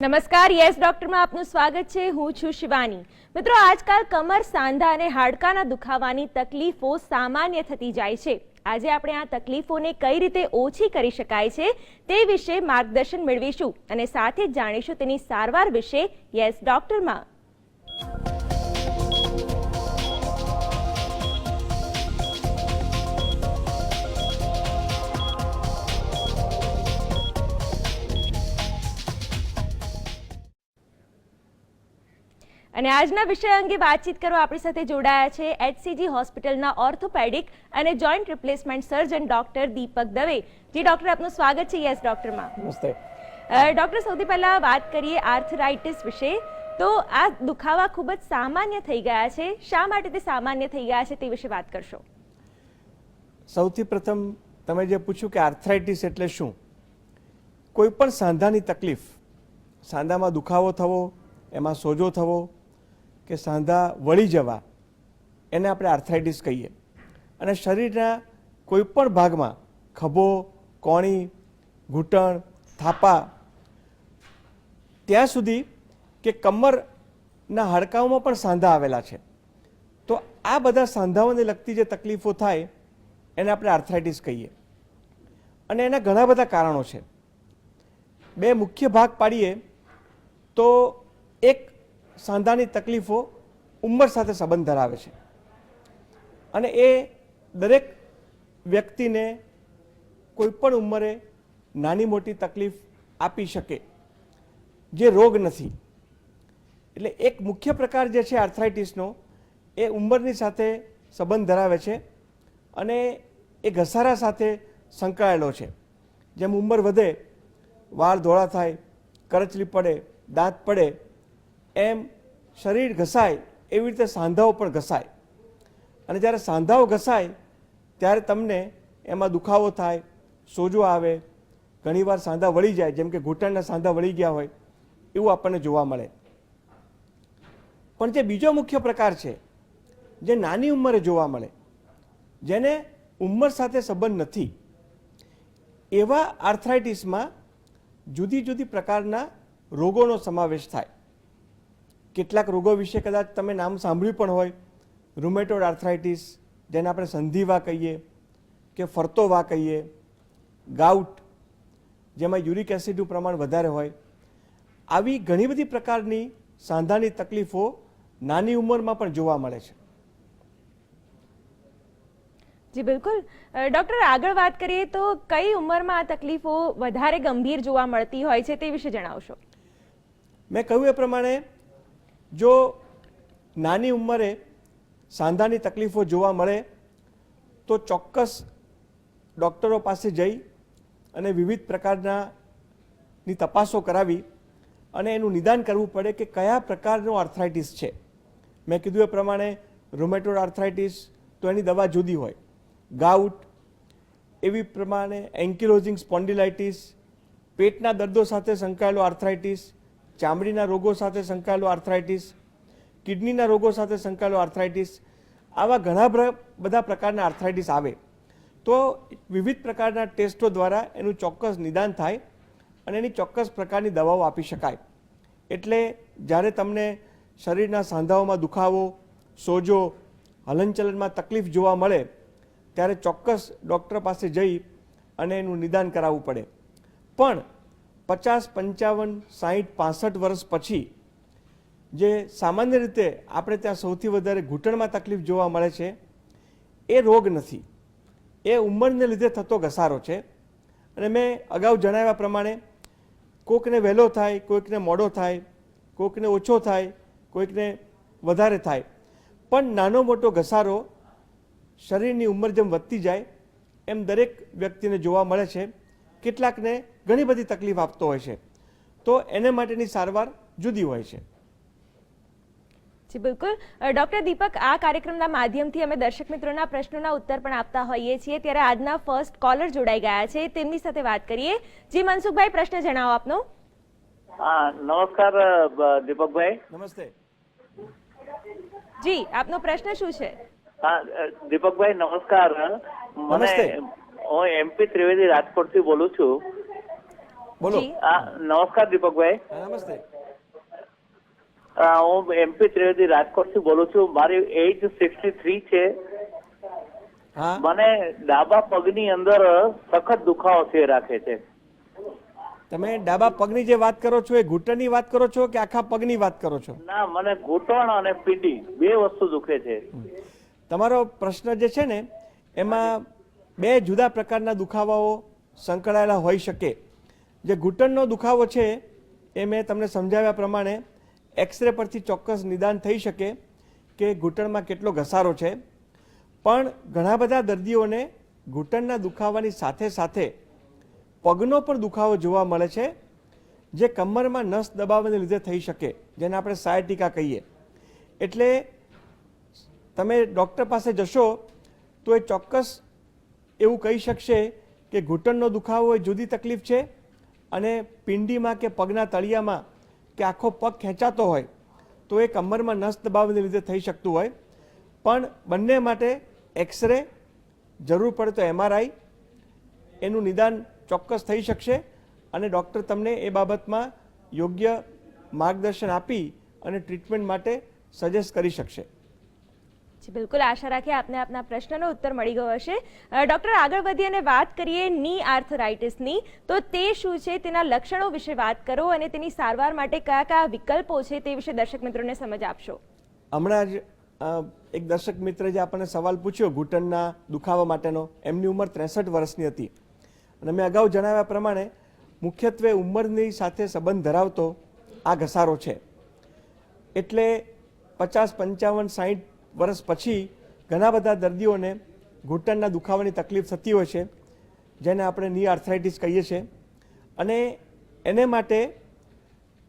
નમસ્કાર, યસ ડોક્ટરમાં આપનું સ્વાગત છે. હું છું શિવાની. મિત્રો, આજકાલ કમર સાંધા અને હાડકાના દુખાવાની તકલીફો સામાન્ય થતી જાય છે. આજે આપણે આ તકલીફોને કઈ રીતે ઓછી કરી શકાય છે તે વિશે માર્ગદર્શન મેળવીશું અને સાથે જ જાણીશું તેની સારવાર વિશે યસ ડોક્ટરમાં. અને આજના વિષય અંગે વાતચીત કરવા આપણી સાથે જોડાયા છે એચસીજી હોસ્પિટલના ઓર્થોપેડિક અને joint replacement surgeon doctor Deepak Dave. Ji doctor આપનું સ્વાગત છે યસ ડોક્ટરમાં. નમસ્તે. ડોક્ટર સૌથી પહેલા વાત કરીએ આર્થરાઇટિસ વિશે. તો આ દુખાવા ખૂબ જ સામાન્ય થઈ ગયા છે. શા માટે તે સામાન્ય થઈ ગયા છે તે વિશે વાત કરશો. સૌથી પ્રથમ તમે જે પૂછ્યું કે આર્થરાઇટિસ એટલે શું? કોઈ પણ સાંધાની તકલીફ સાંધામાં દુખાવો થવો એમાં સોજો થવો કે સાંધા વળી જવા એને આપણે આર્થરાઇટિસ કહીએ. અને શરીરના કોઈ પણ ભાગમાં ખભો, કોણી, ઘૂંટણ, થાપા, ત્યાં સુધી કે કમરના હાડકાઓમાં પણ સાંધા આવેલા છે. તો આ બધા સાંધાઓને લગતી જે તકલીફો થાય, એને આપણે આર્થરાઇટિસ કહીએ. અને એના ઘણા બધા કારણો છે. બે મુખ્ય ભાગ પાડીએ તો એક સાંધાની તકલીફો ઉંમર સાથે સંબંધ ધરાવે છે. અને એ દરેક વ્યક્તિને કોઈપણ ઉંમરે નાની મોટી તકલીફ આપી શકે જે રોગ નથી. એટલે એક મુખ્ય પ્રકાર જે છે આર્થરાઇટિસનો, એ ઉંમરની સાથે સંબંધ ધરાવે છે અને એ ઘસારા સાથે સંકળાયેલો છે. જેમ ઉંમર વધે, વાળ ધોળા થાય, કરચલી પડે, દાંત પડે એમ શરીર ઘસાય, એવી રીતે સાંધાઓ પણ ઘસાય. અને જ્યારે સાંધાઓ ઘસાય, ત્યારે તમને એમાં દુખાવો થાય, સોજો આવે, ઘણીવાર સાંધા વળી જાય, જેમ કે ઘૂંટણના સાંધા વળી ગયા હોય, એવું આપણને જોવા મળે. પણ જે બીજો મુખ્ય પ્રકાર છે, જે નાની ઉંમરે જોવા મળે, જેને ઉંમર સાથે સંબંધ નથી, એવા આર્થરાઇટિસમાં જુદી જુદી પ્રકારના રોગોનો સમાવેશ થાય. કેટલાક રોગો વિશે કદાચ તમે નામ સાંભળ્યું પણ હોય રૂમેટોડ આર્થરાઇટિસ જેને આપણે સંધિવા કહીએ કે ફરતોવા કહીએ ગાઉટ જેમાં યુરિક એસિડનું પ્રમાણ વધારે હોય આવી ઘણી બધી પ્રકારની સાંધાની તકલીફો નાની ઉંમરમાં પણ જોવા મળે છે. જી બિલકુલ. ડૉક્ટર આગળ વાત કરીએ તો કઈ ઉંમરમાં આ તકલીફો વધારે ગંભીર જોવા મળતી હોય છે તે વિશે જણાવશો? મેં કહ્યું એ પ્રમાણે જો નાની ઉંમરે સાંધાની તકલીફો જોવા મળે, તો ચોક્કસ ડૉક્ટરો પાસે જઈ અને વિવિધ પ્રકારના ની તપાસો કરાવી અને એનું નિદાન કરવું પડે કે કયા પ્રકારનો આર્થરાઇટિસ છે. મેં કીધું એ પ્રમાણે રોમેટોડ આર્થરાઇટિસ તો એની દવા જુદી હોય. ગાઉટ, એવી પ્રમાણે એન્કિલોઝિંગ સ્પોન્ડિલાઇટિસ પેટના દર્દો સાથે સંકળાયેલો આર્થરાઇટિસ ચામડીના રોગો સાથે સંકળાયેલો આર્થરાઇટિસ, કિડનીના રોગો સાથે સંકળાયેલો આર્થરાઇટિસ, આવા ઘણા બધા પ્રકારના આર્થરાઇટિસ આવે. તો વિવિધ પ્રકારના ટેસ્ટો દ્વારા એનું ચોક્કસ નિદાન થાય અને એની ચોક્કસ પ્રકારની દવાઓ આપી શકાય. એટલે જ્યારે તમને શરીરના સાંધાઓમાં દુખાવો, સોજો, હલનચલનમાં તકલીફ જોવા મળે, ત્યારે ચોક્કસ ડૉક્ટર પાસે જઈ અને એનું નિદાન કરાવવું પડે. પણ પચાસ, પંચાવન, સાહીઠ, પાસઠ વર્ષ પછી જે સામાન્ય રીતે આપણે ત્યાં સૌથી વધારે ઘૂંટણમાં તકલીફ જોવા મળે છે, એ રોગ નથી. એ ઉંમરને લીધે થતો ઘસારો છે. અને મેં અગાઉ જણાવ્યા પ્રમાણે કોઈકને વહેલો થાય કોઈકને મોડો થાય કોઈકને ઓછો થાય કોઈકને વધારે થાય. પણ નાનો મોટો ઘસારો શરીરની ઉંમર જેમ વધતી જાય, એમ દરેક વ્યક્તિને જોવા મળે છે. કેટલાકને ઘણી બધી તકલીફ આપતો હોય છે. તો એને માટેની સારવાર જુદી હોય છે. જી બિલકુલ. ડૉક્ટર દીપક આ કાર્યક્રમના માધ્યમથી અમે દર્શક મિત્રોના પ્રશ્નોના ઉત્તર પણ આપતા હોઈએ છીએ. ત્યારે આજના ફર્સ્ટ કોલર જોડાઈ ગયા છે. તેમની સાથે વાત કરીએ. જી મનસુખભાઈ પ્રશ્ન જણાવો આપનો. હા નમસ્કાર દીપકભાઈ. નમસ્તે. જી આપનો પ્રશ્ન શું છે? દીપકભાઈ નમસ્કાર. મને નમસ્તે. હું એમપી ત્રિવેદી રાજકોટથી બોલું છું. બોલો. નમસ્કાર દીપકભાઈ. નમસ્તે. હું એમપી ત્રિવેદી રાજકોટથી બોલું છું. મારી એજ સિક્સટી થ્રી છે. મને ડાબા પગની અંદર સખત દુખાવો થઈ રાખે છે. તમે ડાબા પગની જે વાત કરો છો એ ઘૂંટણની વાત કરો છો કે આખા પગની વાત કરો છો? ના મને ઘૂંટણ અને પીટી બે વસ્તુ દુખે છે. તમારો પ્રશ્ન જે છે ને એમાં બે જુદા પ્રકારના દુખાવાઓ સંકળાયેલા હોઈ શકે. જે ઘૂંટણનો દુખાવો છે, એ મેં તમને સમજાવ્યા પ્રમાણે એક્સરે પરથી ચોક્કસ નિદાન થઈ શકે કે ઘૂંટણમાં કેટલો ઘસારો છે. પણ ઘણા બધા દર્દીઓને ઘૂંટણના દુખાવાની સાથે સાથે પગનો પણ દુખાવો જોવા મળે છે, જે કમરમાં નસ દબાવવાને લીધે થઈ શકે, જેને આપણે સાયટિકા કહીએ. એટલે તમે ડૉક્ટર પાસે જશો, તો એ ચોક્કસ એવું કહી શકશે કે ઘૂંટણનો દુખાવો એ જુદી તકલીફ છે અને પિંડીમાં કે પગના તળિયામાં કે આખો પગ ખેંચાતો હોય તો એ કમરમાં નસ દબાવને લીધે થઈ શકતું હોય. પણ બંને માટે એક્સરે જરૂર પડે તો એમઆરઆઈ એનું નિદાન ચોક્કસ થઈ શકશે અને ડૉક્ટર તમને એ બાબતમાં યોગ્ય માર્ગદર્શન આપી અને ટ્રીટમેન્ટ માટે સજેસ્ટ કરી શકશે. બિલકુલ. આશા રાખીએ આપને આપના પ્રશ્નનો ઉત્તર મળી ગયો હશે. ડૉક્ટર આગળ વધીએ અને વાત કરીએ ની આર્થરાઇટિસની તો તે શું છે? તેના લક્ષણો વિશે વાત કરો અને તેની સારવાર માટે કયા કયા વિકલ્પો છે તે વિશે દર્શક મિત્રોને સમજ આપશો. હમણાં જ એક દર્શક મિત્ર જે આપણને સવાલ પૂછ્યો ઘૂંટણના દુખાવા માટેનો, એમની ઉંમર ત્રેસઠ વર્ષની હતી. અને મેં અગાઉ જણાવ્યા પ્રમાણે, મુખ્યત્વે ઉંમરની સાથે સંબંધ ધરાવતો આ ઘસારો છે. એટલે પચાસ પંચાવન સાહીઠ વર્ષ પછી ઘણા બધા દર્દીઓને ઘૂંટણના દુખાવાની તકલીફ થતી હોય છે, જેને આપણે ની આર્થરાઇટિસ કહીએ છીએ. અને એને માટે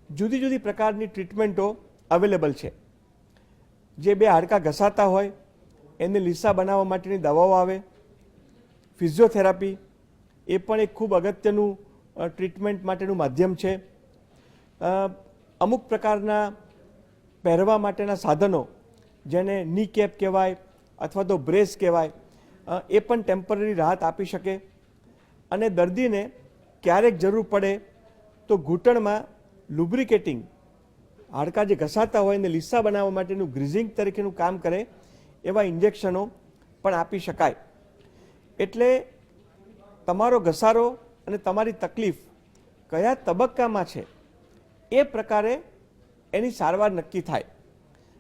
જુદી જુદી પ્રકારની ટ્રીટમેન્ટો અવેલેબલ છે. જે બે હાડકાં ઘસાતા હોય, એને લીસા બનાવવા માટેની દવાઓ આવે ફિઝિયોથેરાપી એ પણ એક ખૂબ અગત્યનું ટ્રીટમેન્ટ માટેનું માધ્યમ છે. અમુક પ્રકારના પહેરવા માટેના સાધનો જેને ની કેપ કહેવાય અથવા તો બ્રેસ કહેવાય એ પણ ટેમ્પરરી રાહત આપી શકે. અને દર્દીને ક્યારેક જરૂર પડે તો ઘૂંટણમાં લુબ્રિકેટિંગ હાડકાં જે ઘસાતા હોય એને લીસા બનાવવા માટેનું ગ્રીઝિંગ તરીકેનું કામ કરે એવા ઇન્જેક્શનો પણ આપી શકાય. એટલે તમારો ઘસારો અને તમારી તકલીફ કયા તબક્કામાં છે એ પ્રકારે એની સારવાર નક્કી થાય.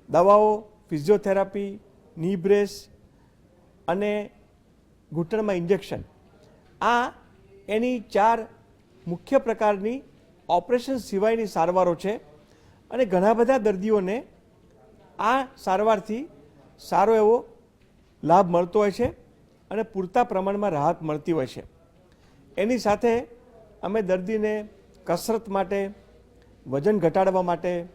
દવાઓ ફિઝિયોથેરાપી ની બ્રેસ અને ઘૂંટણમાં ઇન્જેક્શન. આ એની ચાર મુખ્ય પ્રકારની ઓપરેશન સિવાયની સારવારો છે અને ઘણા બધા દર્દીઓને આ સારવારથી સારો એવો લાભ મળતો હોય છે અને પૂરતા પ્રમાણમાં રાહત મળતી હોય છે. એની સાથે અમે દર્દીને કસરત માટે, વજન ઘટાડવા માટે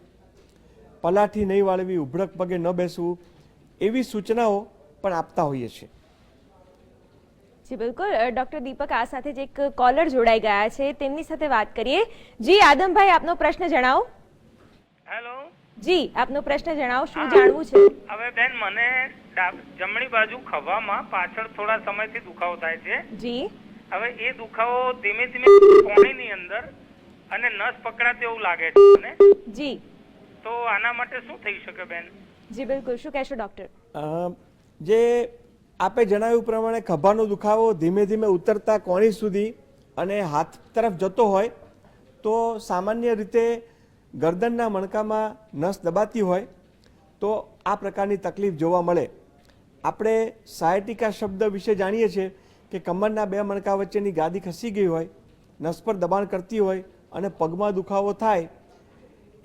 પલાઠી નહીં વાળવી ઉભડક પગે ન બેસવું એવી સૂચનાઓ પણ આપતા હોઈએ છીએ. જી બિલકુલ. ડોક્ટર દીપક આ સાથે જ એક કોલર જોડાઈ ગયા છે. તેમની સાથે વાત કરીએ. જી આદમભાઈ આપનો પ્રશ્ન જણાવો. હેલો. જી આપનો પ્રશ્ન જણાવો. શું જાણવું છે? હવે બેન મને જમણી બાજુ ખભામાં પાછળ થોડા સમયથી દુખાવો થાય છે. જી. હવે એ દુખાવો ધીમે ધીમે કોણીની અંદર અને નસ પકડાતે એવું લાગે છે મને. જી. તો આના માટે શું થઈ શકે બેન? જી બિલકુલ. શું કહેશો ડોક્ટર? જે આપે જણાવ્યું પ્રમાણે ખભાનો દુખાવો ધીમે ધીમે ઉતરતા કોણી સુધી અને હાથ તરફ જતો હોય તો સામાન્ય રીતે ગરદનના મણકામાં નસ દબાતી હોય તો આ પ્રકારની તકલીફ જોવા મળે. આપણે સાયટિકા શબ્દ વિશે જાણીએ છીએ કે કમરના બે મણકા વચ્ચેની ગાદી ખસી ગઈ હોય નસ પર દબાણ કરતી હોય અને પગમાં દુખાવો થાય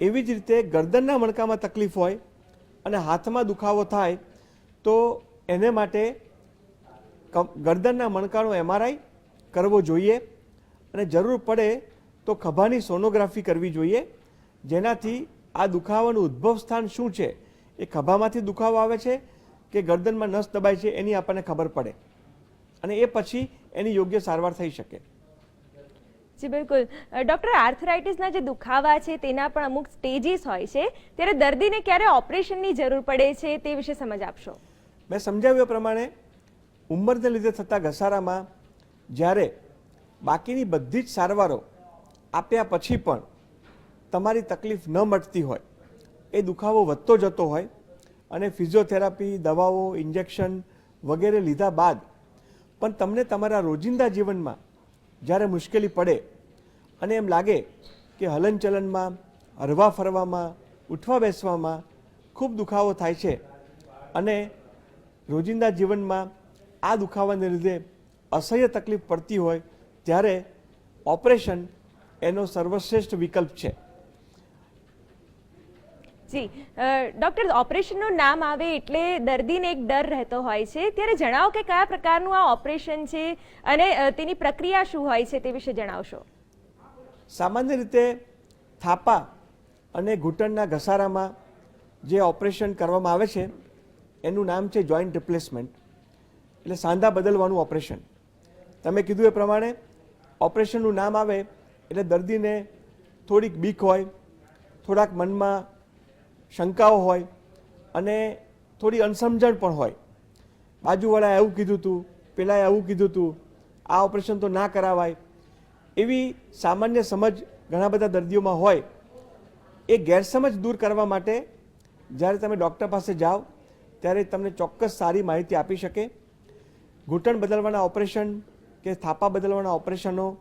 એવી જ રીતે ગરદનના મણકામાં તકલીફ હોય અને હાથમાં દુખાવો થાય, તો એને માટે ગરદનના મણકાનો એમઆરઆઈ કરવો જોઈએ અને જરૂર પડે તો ખભાની સોનોગ્રાફી કરવી જોઈએ, જેનાથી આ દુખાવાનું ઉદ્ભવ સ્થાન શું છે, એ ખભામાંથી દુખાવો આવે છે કે ગરદનમાં નસ દબાય છે એની આપણને ખબર પડે અને એ પછી એની યોગ્ય સારવાર થઈ શકે. જી, બિલકુલ. ડૉક્ટર, આર્થરાઇટિસના જે દુખાવા છે, તેના પણ અમુક સ્ટેજીસ હોય છે. ત્યારે દર્દીને ક્યારે ઓપરેશનની જરૂર પડે છે, તે વિશે સમજ આપશો. મેં સમજાવ્યા પ્રમાણે ઉંમરને લીધે થતા ઘસારામાં જ્યારે બાકીની બધી જ સારવારો આપ્યા પછી પણ તમારી તકલીફ ન મટતી હોય, એ દુખાવો વધતો જતો હોય અને ફિઝિયોથેરાપી, દવાઓ, ઇન્જેક્શન વગેરે લીધા બાદ પણ તમને તમારા રોજિંદા જીવનમાં જ્યારે મુશ્કેલી પડે અને એમ લાગે કે હલનચલનમાં હરવા ફરવામાં ઉઠવા બેસવામાં ખૂબ દુખાવો થાય છે. અને રોજિંદા જીવનમાં આ દુખાવાને લીધે અસહ્ય તકલીફ પડતી હોય ત્યારે ઓપરેશન એનો સર્વશ્રેષ્ઠ વિકલ્પ છે. જી ડૉક્ટર, ઓપરેશનનું નામ આવે એટલે દર્દીને એક ડર રહેતો હોય છે. ત્યારે જણાવો કે કયા પ્રકારનું આ ઓપરેશન છે અને તેની પ્રક્રિયા શું હોય છે તે વિશે જણાવશો. સામાન્ય રીતે થાપા અને ઘૂંટણના ઘસારામાં જે ઓપરેશન કરવામાં આવે છે, એનું નામ છે જોઈન્ટ રિપ્લેસમેન્ટ. એટલે સાંધા બદલવાનું ઓપરેશન. તમે કીધું એ પ્રમાણે ઓપરેશનનું નામ આવે એટલે દર્દીને થોડીક બીક હોય, થોડાક મનમાં શંકાઓ હોય અને થોડી અણસમજણ પણ હોય. બાજુવાળાએ એવું કીધું હતું પેલાએ એવું કીધું હતું આ ઓપરેશન તો ના કરાવાય એવી સામાન્ય સમજ ઘણા બધા દર્દીઓમાં હોય, એ ગેરસમજ દૂર કરવા માટે જ્યારે તમે ડૉક્ટર પાસે જાઓ, ત્યારે તમને ચોક્કસ સારી માહિતી આપી શકે. ઘૂંટણ બદલવાના ઓપરેશન કે થાપા બદલવાના ઓપરેશનો,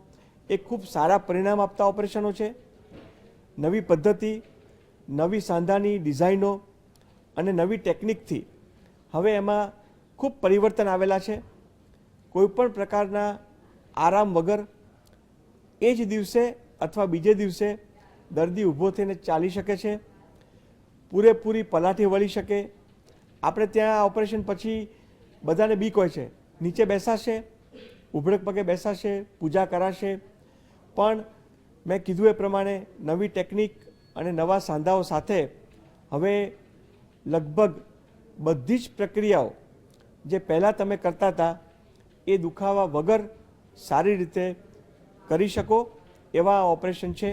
એ ખૂબ સારા પરિણામ આપતા ઓપરેશનો છે. નવી પદ્ધતિ, નવી સાંધાની ડિઝાઇનો અને નવી ટેકનિકથી હવે એમાં ખૂબ પરિવર્તન આવેલા છે. કોઈપણ પ્રકારના આરામ વગર એ જ દિવસે અથવા બીજે દિવસે દર્દી ઊભો થઈને ચાલી શકે છે, પૂરેપૂરી પલાઠી વળી શકે. આપણે ત્યાં ઓપરેશન પછી બધાને બીક હોય છે. નીચે બેસાશે, ઉભળક પગે બેસાશે, પૂજા કરાશે. પણ મેં કીધું એ પ્રમાણે નવી ટેકનિક અને નવા સાંધાઓ સાથે હવે લગભગ બધી જ પ્રક્રિયાઓ જે પહેલાં તમે કરતા હતા, એ દુખાવા વગર સારી રીતે કરી શકો એવા ઓપરેશન છે.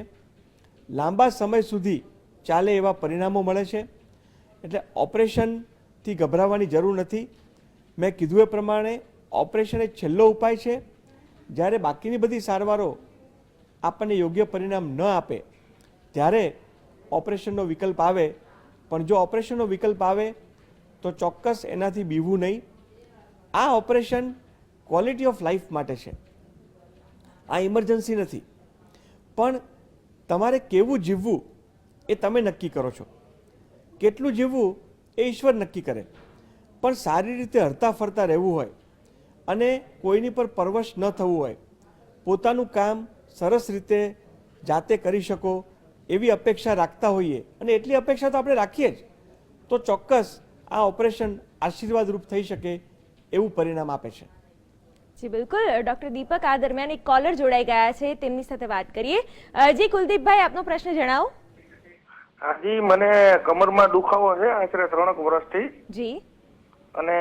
લાંબા સમય સુધી ચાલે એવા પરિણામો મળે છે. એટલે ઓપરેશનથી ગભરાવાની જરૂર નથી. મેં કીધું એ પ્રમાણે ઓપરેશન એ છેલ્લો ઉપાય છે. જ્યારે બાકીની બધી સારવારો આપણને યોગ્ય પરિણામ ન આપે, ત્યારે ઓપરેશનનો વિકલ્પ આવે. પણ જો ઓપરેશનનો વિકલ્પ આવે, તો ચોક્કસ એનાથી બીવું નહીં. આ ઓપરેશન ક્વોલિટી ઓફ લાઈફ માટે છે. આ ઇમરજન્સી નથી. પણ તમારે કેવું જીવવું એ તમે નક્કી કરો છો. કેટલું જીવવું એ ઈશ્વર નક્કી કરે. પણ સારી રીતે હરતા ફરતા રહેવું હોય અને કોઈની પર પરવશ ન થવું હોય, પોતાનું કામ સરસ રીતે જાતે કરી શકો એવી અપેક્ષા રાખતા હોઈએ અને એટલી અપેક્ષા તો આપણે રાખીએ જ, તો ચોક્કસ આ ઓપરેશન આશીર્વાદરૂપ થઈ શકે એવું પરિણામ આપે છે. જી બિલકુલ. ડૉક્ટર દીપક આ દરમિયાન એક કોલર જોડાઈ ગયા છે. તેમની સાથે વાત કરીએ. જી કુલદીપભાઈ આપનો પ્રશ્ન જણાવો. હાજી મને કમરમાં દુખાવો છે આશરે ત્રણક વર્ષથી. જી. અને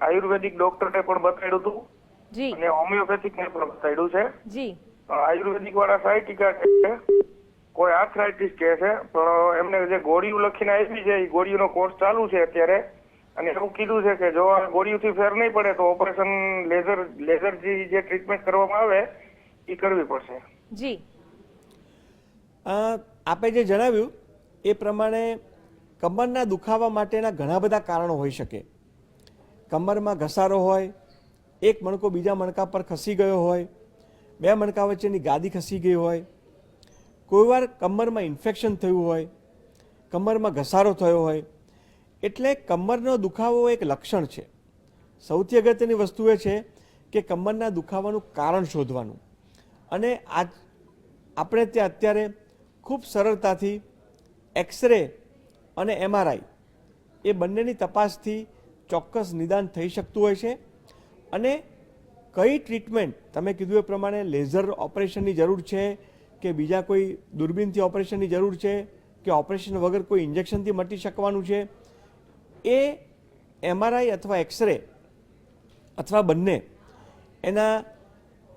આયુર્વેદિક ડોક્ટરને પણ બતાડ્યું હતું. જી. અને હોમિયોપેથિક ને પણ બતાડ્યું છે. જી. આયુર્વેદિક વાળા સાયટિકા છે કોઈ આર્થરાઇટિસ કહે છે પણ એમને જે ગોળીઓ લખીને આપી છે એ ગોળીઓનો કોર્સ ચાલુ છે અત્યારે. અને એવું કીધું છે કે જો આ ગોળીઓથી ફેર નહીં પડે તો ઓપરેશન લેઝર લેઝર જે ટ્રીટમેન્ટ કરવામાં આવે એ કરવી પડશે. જી. આપે જે જણાવ્યું એ પ્રમાણે કમરના દુખાવા માટેના ઘણા બધા કારણો હોઈ શકે. કમરમાં ઘસારો હોય એક મણકો બીજા મણકા પર ખસી ગયો હોય બે મણકા વચ્ચેની ગાદી ખસી ગઈ હોય કોઈવાર કમરમાં ઇન્ફેક્શન થયું હોય કમરમાં ઘસારો થયો હોય એટલે કમરનો દુખાવો એક લક્ષણ છે. સૌથી અગત્યની વસ્તુ એ છે કે કમરના દુખાવાનું કારણ શોધવાનું. અને આજ આપણે ત્યાં અત્યારે ખૂબ સરળતાથી એક્સરે અને એમઆરઆઈ એ બંનેની તપાસથી ચોક્કસ નિદાન થઈ શકતું હોય છે. અને કઈ ટ્રીટમેન્ટ, તમે કીધું એ પ્રમાણે લેઝર ઓપરેશનની જરૂર છે કે બીજા કોઈ દૂરબીનથી ઓપરેશનની જરૂર છે કે ઓપરેશન વગર કોઈ ઇન્જેક્શનથી મટી શકવાનું છે? એ એમઆરઆઈ અથવા એક્સરે અથવા બંને એના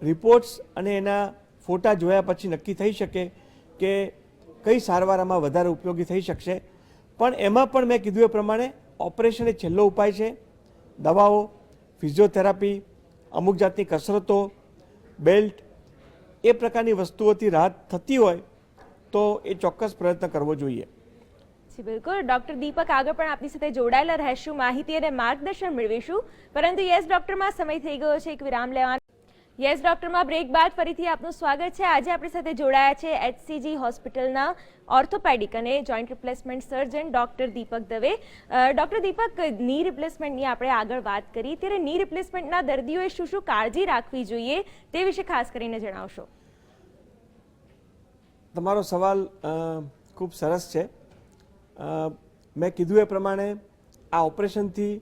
રિપોર્ટ્સ અને એના ફોટા જોયા પછી નક્કી થઈ શકે કે કઈ સારવાર આમાં વધારે ઉપયોગી થઈ શકશે. પણ એમાં પણ મેં કીધું એ પ્રમાણે ઓપરેશન એ છેલ્લો ઉપાય છે. દવાઓ, ફિઝિયોથેરાપી, અમુક જાતની કસરતો, બેલ્ટ, એ પ્રકારની વસ્તુઓથી રાહત થતી હોય તો એ ચોક્કસ પ્રયત્ન કરવો જોઈએ. જી, બિલકુલ. ડોક્ટર દીપક આગળ પણ આપની સાથે જોડાયેલા રહેશું. માહિતી અને માર્ગદર્શન મેળવીશું. પરંતુ યસ, ડોક્ટરમાં સમય થઈ ગયો છે. એક વિરામ લેવાનો. યસ, ડોક્ટરમાં બ્રેક બાદ ફરીથી આપનું સ્વાગત છે. આજે આપણી સાથે જોડાયા છે એચસીજી હોસ્પિટલના ઓર્થોપેડિક અને joint replacement surgeon doctor Deepak Dave. Doctor Deepak, knee રિપ્લેસમેન્ટની આપણે આગળ વાત કરી. ત્યારે ની રિપ્લેસમેન્ટના દર્દીઓએ શું શું કાળજી રાખવી જોઈએ તે વિશે ખાસ કરીને જણાવશો. તમારો સવાલ ખૂબ સરસ છે. મેં કીધું એ પ્રમાણે આ ઓપરેશનથી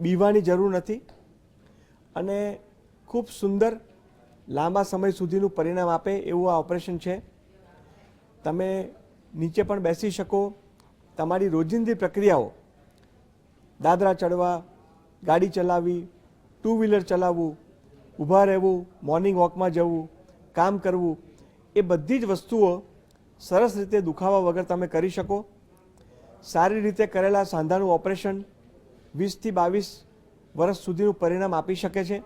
બીવાની જરૂર નથી અને ખૂબ સુંદર લાંબા સમય સુધીનું પરિણામ આપે એવું આ ઓપરેશન છે. તમે નીચે પણ બેસી શકો. તમારી રોજિંદી પ્રક્રિયાઓ, દાદરા ચડવા, ગાડી ચલાવવી ટુ વ્હીલર ચલાવવું, ઊભા રહેવું, મોર્નિંગ વોકમાં જવું, કામ કરવું, એ બધી જ વસ્તુઓ સરસ રીતે દુખાવા વગર તમે કરી શકો. સારી રીતે કરેલા સાંધાનું ઓપરેશન વીસથી બાવીસ વર્ષ સુધીનું પરિણામ આપી શકે છે.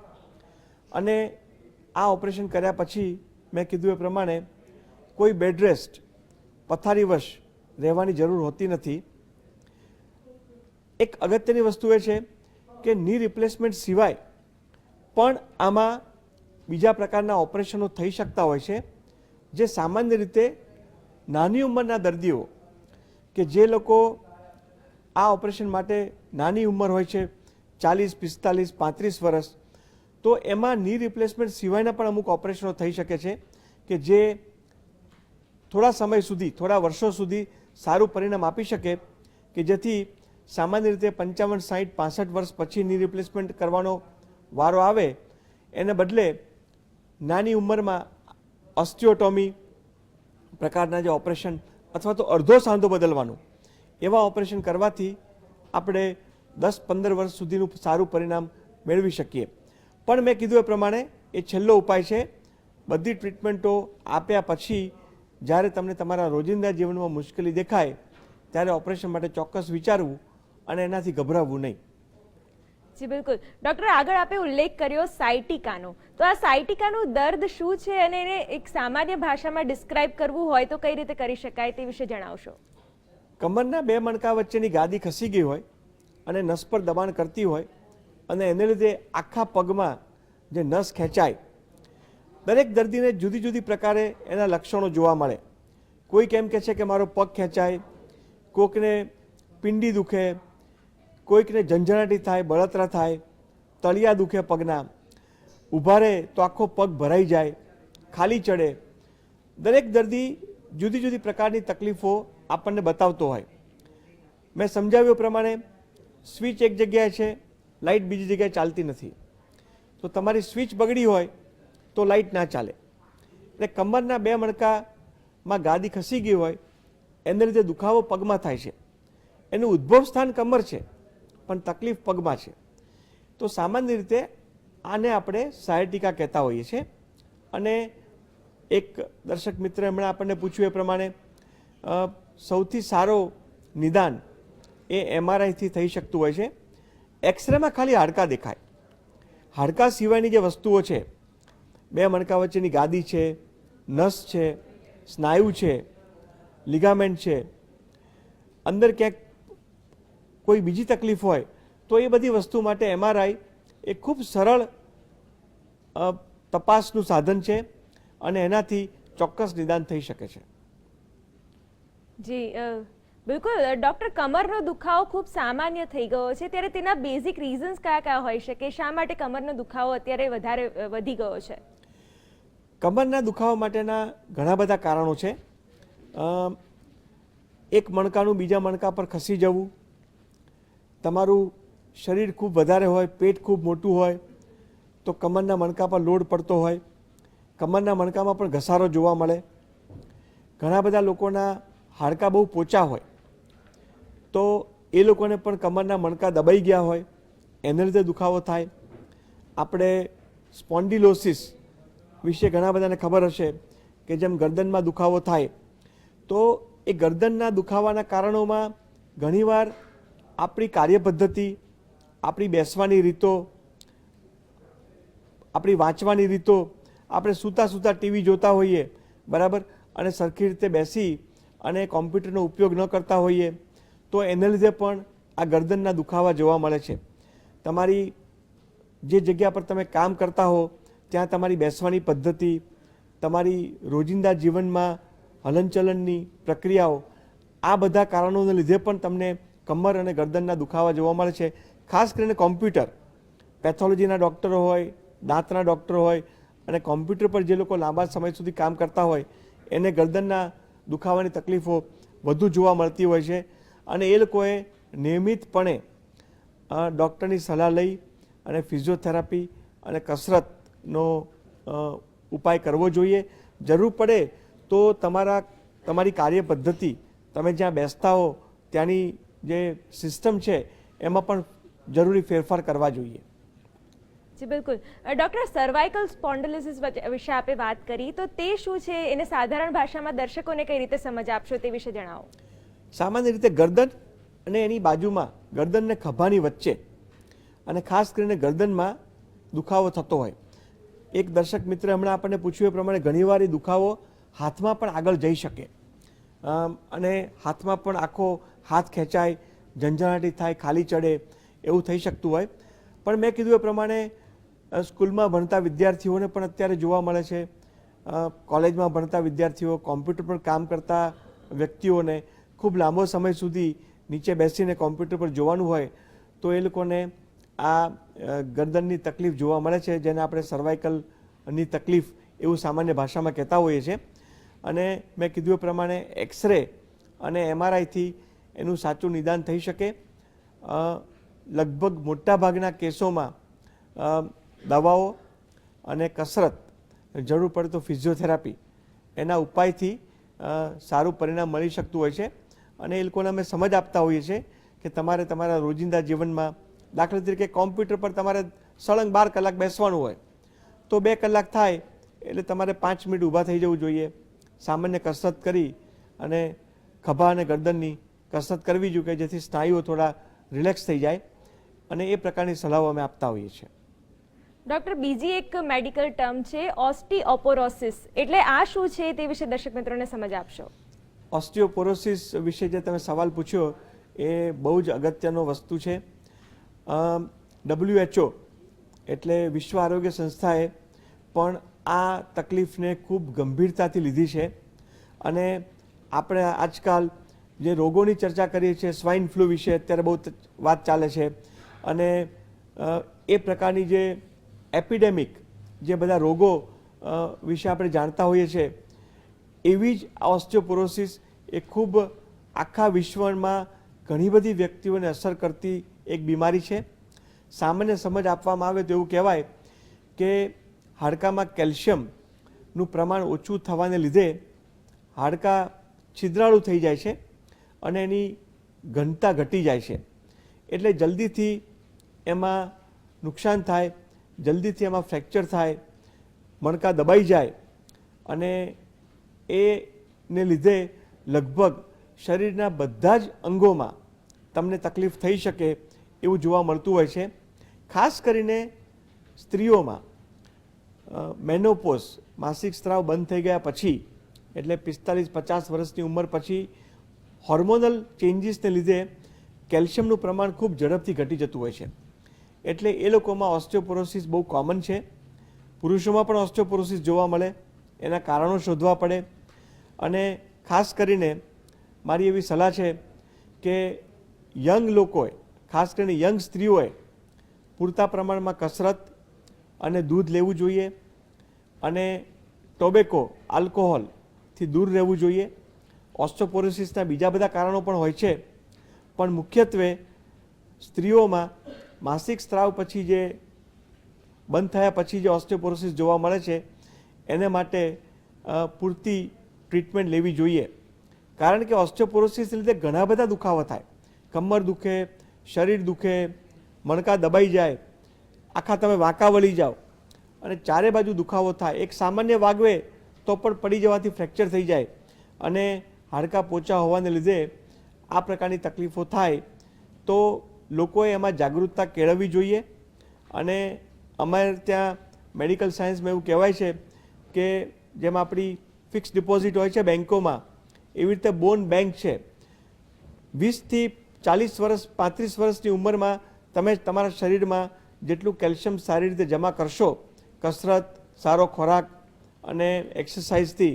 અને આ ઓપરેશન કર્યા પછી મેં કીધું એ પ્રમાણે કોઈ બેડ રેસ્ટ પથારીવશ રહેવાની જરૂર હોતી નથી. એક અગત્યની વસ્તુ એ છે કે ની રિપ્લેસમેન્ટ સિવાય પણ આમાં બીજા પ્રકારના ઓપરેશનો થઈ શકતા હોય છે. જે સામાન્ય રીતે નાની ઉંમરના દર્દીઓ કે જે લોકો આ ઓપરેશન માટે નાની ઉંમર હોય છે, ચાલીસ, પિસ્તાલીસ, પાંત્રીસ વર્ષ, તો એમાં ની રિપ્લેસમેન્ટ સિવાયના પણ અમુક ઓપરેશનો થઈ શકે છે કે જે થોડા સમય સુધી, થોડા વર્ષો સુધી સારું પરિણામ આપી શકે કે જેથી સામાન્ય રીતે પંચાવન, સાહીઠ, પાસઠ વર્ષ પછી ની રિપ્લેસમેન્ટ કરવાનો વારો આવે. એને બદલે નાની ઉંમરમાં ઓસ્ટિયોટોમી પ્રકારના જે ઓપરેશન અથવા તો અડધો સાંધો બદલવાનો. એવા ઓપરેશન કરવાથી આપણે દસ પંદર વર્ષ સુધીનું સારું પરિણામ મેળવી શકીએ. પણ મેં કીધું એ પ્રમાણે એ છેલ્લો ઉપાય છે, બધી ટ્રીટમેન્ટો આપ્યા પછી જ્યારે તમને તમારા રોજિંદા જીવનમાં મુશ્કેલી દેખાય, ત્યારે ઓપરેશન માટે ચોક્કસ વિચારવું અને એનાથી ગભરાવવું નહીં. જી, બિલકુલ. ડોક્ટર આગળ આપે ઉલ્લેખ કર્યો સાયટિકાનો. તો આ સાયટિકાનું દર્દ શું છે અને એને એક સામાન્ય ભાષામાં ડિસ્ક્રાઇબ કરવું હોય તો કઈ રીતે કરી શકાય તે વિશે જણાવશો. કમરના બે મણકા વચ્ચેની ગાદી ખસી ગઈ હોય અને નસ પર દબાણ કરતી હોય અને એને લીધે આખા પગમાં જે નસ ખેંચાય, દરેક દર્દીને જુદી જુદી પ્રકારે એના લક્ષણો જોવા મળે. કોઈ કેમ કહે છે કે મારો પગ ખેંચાય કોઈકને પિંડી દુખે કોઈકને ઝંઝણાટી થાય, બળતરા થાય, તળિયા દુખે પગના, ઊભા રહે તો આખો પગ ભરાઈ જાય, ખાલી ચડે. દરેક દર્દી જુદી જુદી પ્રકારની તકલીફો આપણને બતાવતો હોય. મેં સમજાવ્યું પ્રમાણે, સ્વિચ એક જગ્યાએ છે, લાઇટ બીજી જગ્યાએ ચાલતી નથી. તો તમારી સ્વિચ બગડી હોય તો લાઇટ ના ચાલે. એટલે કમરના બે મણકામાં ગાદી ખસી ગઈ હોય, એને લીધે દુખાવો પગમાં થાય છે. એનું ઉદ્ભવ સ્થાન કમર છે. પણ તકલીફ પગમાં છે. તો સામાન્ય રીતે આને આપણે સાયટિકા કહેતા હોઈએ છીએ. અને એક દર્શક મિત્ર એમણે આપણને પૂછ્યું એ પ્રમાણે સૌથી સારો નિદાન એ એમઆરઆઈથી થઈ શકતું હોય છે. એક્સરેમાં ખાલી હાડકાં દેખાય. હાડકાં સિવાયની જે વસ્તુઓ છે, બે મણકા વચ્ચેની ગાદી છે, નસ છે, સ્નાયુ છે, લિગામેન્ટ છે, અંદર ક્યાંક કોઈ બીજી તકલીફ હોય તો એ બધી વસ્તુ માટે એમઆરઆઈ એ ખૂબ સરળ અ, તપાસનું સાધન છે અને એનાથી ચોક્કસ નિદાન થઈ શકે છે. જી બિલકુલ. ડોક્ટર કમરનો દુખાવો ખૂબ સામાન્ય થઈ ગયો છે. ત્યારે તેના બેઝિક રીઝન્સ કયા કયા હોઈ શકે? શા માટે કમરનો દુખાવો અત્યારે વધારે વધી ગયો છે? કમરના દુખાવા માટેના ઘણા બધા કારણો છે. એક મણકાનું બીજા મણકા પર ખસી જવું તમારું શરીર ખૂબ વધારે હોય, પેટ ખૂબ મોટું હોય, તો કમરના મણકા પર લોડ પડતો હોય. કમરના મણકામાં પણ ઘસારો જોવા મળે. ઘણા બધા લોકોના હાડકાં બહુ પોચા હોય. તો એ લોકોને પણ કમરના મણકા દબાઈ ગયા હોય. એને લીધે દુખાવો થાય. આપણે સ્પોન્ડિલોસિસ વિશે ઘણા બધાને ખબર હશે કે જેમ ગરદનમાં દુખાવો થાય. તો એ ગરદનના દુખાવાના કારણોમાં ઘણીવાર આપણી કાર્યપદ્ધતિ, આપણી બેસવાની રીતો, આપણી વાંચવાની રીતો, આપણે સૂતા સૂતા ટીવી જોતા હોઈએ, બરાબર? અને સરખી રીતે બેસી અને કોમ્પ્યુટરનો ઉપયોગ ન કરતા હોઈએ, તો એને લીધે પણ આ ગરદનના દુખાવા જોવા મળે છે. તમારી જે જગ્યા પર તમે કામ કરતા હો, ત્યાં તમારી બેસવાની પદ્ધતિ, તમારી રોજિંદા જીવનમાં હલનચલનની પ્રક્રિયાઓ, આ બધા કારણોને લીધે પણ તમને કમર અને ગરદનના દુખાવા જોવા મળે છે. ખાસ કરીને કોમ્પ્યુટર. પેથોલોજીના ડૉક્ટરો હોય, દાંતના ડૉક્ટરો હોય અને કોમ્પ્યુટર પર જે લોકો લાંબા સમય સુધી કામ કરતા હોય, એને ગરદનના દુખાવાની તકલીફો વધુ જોવા મળતી હોય છે. અને એ લોકોએ નિયમિતપણે ડૉક્ટરની સલાહ લઈ અને ફિઝિયોથેરાપી અને કસરતનો ઉપાય કરવો જોઈએ. જરૂર પડે તો તમારા, તમારી કાર્ય પદ્ધતિ તમે જ્યાં બેસતા હો, ત્યાંની જે સિસ્ટમ છે એમાં પણ જરૂરી ફેરફાર કરવા જોઈએ. જી બિલકુલ. ડૉક્ટર સર્વાઇકલ સ્પોન્ડિલિસિસ વિશે આપે વાત કરી તો તે શું છે? એને સાધારણ ભાષામાં દર્શકોને કઈ રીતે સમજ આપશો તે વિશે જણાવો. સામાન્ય રીતે ગરદન અને એની બાજુમાં ગરદન ને ખભાની વચ્ચે અને ખાસ કરીને ગરદનમાં દુખાવો થતો હોય. એક દર્શક મિત્ર હમણાં આપણને પૂછ્યું એ પ્રમાણે ઘણીવાર એ દુખાવો હાથમાં પણ આગળ જઈ શકે. અને હાથમાં પણ આખો હાથ ખેંચાય, ઝંઝણાટી થાય, ખાલી ચડે, એવું થઈ શકતું હોય. પણ મેં કીધું એ પ્રમાણે સ્કૂલમાં ભણતા વિદ્યાર્થીઓને પણ અત્યારે જોવા મળે છે. કોલેજમાં ભણતા વિદ્યાર્થીઓ, કોમ્પ્યુટર પર કામ કરતા વ્યક્તિઓને ખૂબ લાંબો સમય સુધી નીચે બેસીને કોમ્પ્યુટર પર જોવાનું હોય, તો એ લોકોને આ ગરદનની તકલીફ જોવા મળે છે, જેને આપણે સર્વાઇકલની તકલીફ એવું સામાન્ય ભાષામાં કહેતા હોઈએ છીએ. અને મેં કીધું એ પ્રમાણે એક્સરે અને એમઆરઆઈથી એનું સાચું નિદાન થઈ શકે. લગભગ મોટાભાગના કેસોમાં દવાઓ અને કસરત, જરૂર પડે તો ફિઝિયોથેરાપી, એના ઉપાયથી સારું પરિણામ મળી શકતું હોય છે. અને એ લોકોને અમે સમજ આપતા હોઈએ છીએ કે તમારે તમારા રોજિંદા જીવનમાં, દાખલા તરીકે કોમ્પ્યુટર પર તમારે સળંગ બાર કલાક બેસવાનું હોય, તો બે કલાક થાય એટલે તમારે પાંચ મિનિટ ઊભા થઈ જવું જોઈએ. સામાન્ય કસરત કરી અને ખભા અને ગરદનની કસરત કરવી જોઈએ કે જેથી સ્નાયુઓ થોડા રિલેક્સ થઈ જાય અને એ પ્રકારની સલાહો અમે આપતા હોઈએ છીએ. ડૉક્ટર બીજી એક મેડિકલ ટર્મ છે ઓસ્ટીઓપોરોસિસ. એટલે આ શું છે તે વિશે દર્શક મિત્રોને સમજ આપશો? ઓસ્ટીઓપોરોસિસ વિશે જે તમે સવાલ પૂછ્યો એ બહુ જ અગત્યનો વસ્તુ છે. ડબ્લ્યુએચઓ એટલે વિશ્વ આરોગ્ય સંસ્થાએ પણ આ તકલીફને ખૂબ ગંભીરતાથી લીધી છે. અને આપણે આજકાલ જે રોગોની ચર્ચા કરીએ છીએ, સ્વાઇન ફ્લૂ વિશે અત્યારે બહુ વાત ચાલે છે. અને એ પ્રકારની જે એપિડેમિક જે બધા રોગો વિશે આપણે જાણતા હોઈએ છીએ, એવી જ ઓસ્ટિયોપોરોસિસ એ ખૂબ આખા વિશ્વમાં ઘણી બધી વ્યક્તિઓને અસર કરતી એક બીમારી છે. સામાન્ય સમજ આપવામાં આવે તો એવું કહેવાય કે હાડકામાં કેલ્શિયમનું પ્રમાણ ઓછું થવાને લીધે હાડકાં છિદ્રાળુ થઈ જાય છે. અને એની ઘનતા ઘટી જાય છે. એટલે જલ્દીથી એમાં નુકસાન થાય, જલ્દીથી એમાં ફ્રેક્ચર થાય, મણકા દબાઈ જાય અને એને લીધે લગભગ શરીરના બધા જ અંગોમાં તમને તકલીફ થઈ શકે એવું જોવા મળતું હોય છે. ખાસ કરીને સ્ત્રીઓમાં મેનોપોસ માસિક સ્ત્રાવ બંધ થઈ ગયા પછી, એટલે પિસ્તાલીસ પચાસ વર્ષની ઉંમર પછી હોર્મોનલ ચેન્જીસને લીધે કેલ્શિયમનું પ્રમાણ ખૂબ ઝડપથી ઘટી જતું હોય છે. એટલે એ લોકોમાં ઓસ્ટિયોપોરોસિસ બહુ કોમન છે. પુરુષોમાં પણ ઓસ્ટિયોપોરોસિસ જોવા મળે, એના કારણો શોધવા પડે. અને ખાસ કરીને મારી એવી સલાહ છે કે યંગ લોકોએ, ખાસ કરીને યંગ સ્ત્રીઓએ પૂરતા પ્રમાણમાં કસરત અને દૂધ લેવું જોઈએ અને ટોબેકો આલ્કોહોલથી દૂર રહેવું જોઈએ. ઓસ્ટોપોરોસિસના બીજા બધા કારણો પણ હોય છે. પણ મુખ્યત્વે સ્ત્રીઓમાં માસિક સ્ત્રાવ પછી જે બંધ થયા પછી જે ઓસ્ટોપોરોસિસ જોવા મળે છે, એને માટે પૂરતી ટ્રીટમેન્ટ લેવી જોઈએ. કારણ કે ઓસ્ટોપોરોસિસ લીધે ઘણા બધા દુખાવા થાય. કમર દુખે, શરીર દુખે, મણકા દબાઈ જાય, આખા તમે વાંકા વળી જાઓ. અને ચારે બાજુ દુખાવો થાય. એક સામાન્ય વાગવે તો પણ પડી જવાથી ફ્રેક્ચર થઈ જાય. અને હાડકાં પોચા હોવાને લીધે આ પ્રકારની તકલીફો થાય, તો લોકોએ એમાં જાગૃતતા કેળવવી જોઈએ. અને અમારે ત્યાં મેડિકલ સાયન્સમાં એવું કહેવાય છે કે જેમ આપણી ફિક્સ ડિપોઝિટ હોય છે બેન્કોમાં એવી રીતે બોન બેંક છે. વીસથી ચાલીસ વર્ષ, પાંત્રીસ વર્ષની ઉંમરમાં તમે તમારા શરીરમાં જેટલું કેલ્શિયમ સારી રીતે જમા કરશો, કસરત, સારો ખોરાક અને એક્સરસાઇઝથી,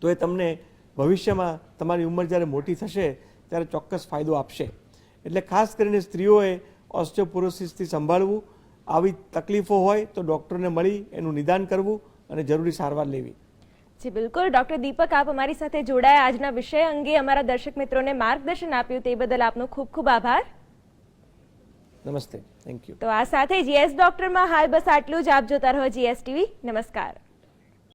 તો એ તમને ભવિષ્યમાં તમારી ઉંમર જ્યારે મોટી થશે ત્યારે ચોક્કસ ફાયદો આપશે. એટલે ખાસ કરીને સ્ત્રીઓએ ઓસ્ટિયોપોરોસિસથી સંભાળવું આવી તકલીફો હોય તો ડૉક્ટરને મળી એનું નિદાન કરવું અને જરૂરી સારવાર લેવી. જી બિલકુલ. ડૉક્ટર દીપક આપ અમારી સાથે જોડાયા આજના વિષય અંગે. અમારા દર્શક મિત્રોને માર્ગદર્શન આપ્યું તે બદલ આપનો ખૂબ ખૂબ આભાર. નમસ્તે. થેન્ક યુ તો આ સાથે જીએસ ડોક્ટરમાં હાલ બસ આટલું જ. આપ જોતા રહો જીએસ ટીવી. નમસ્કાર.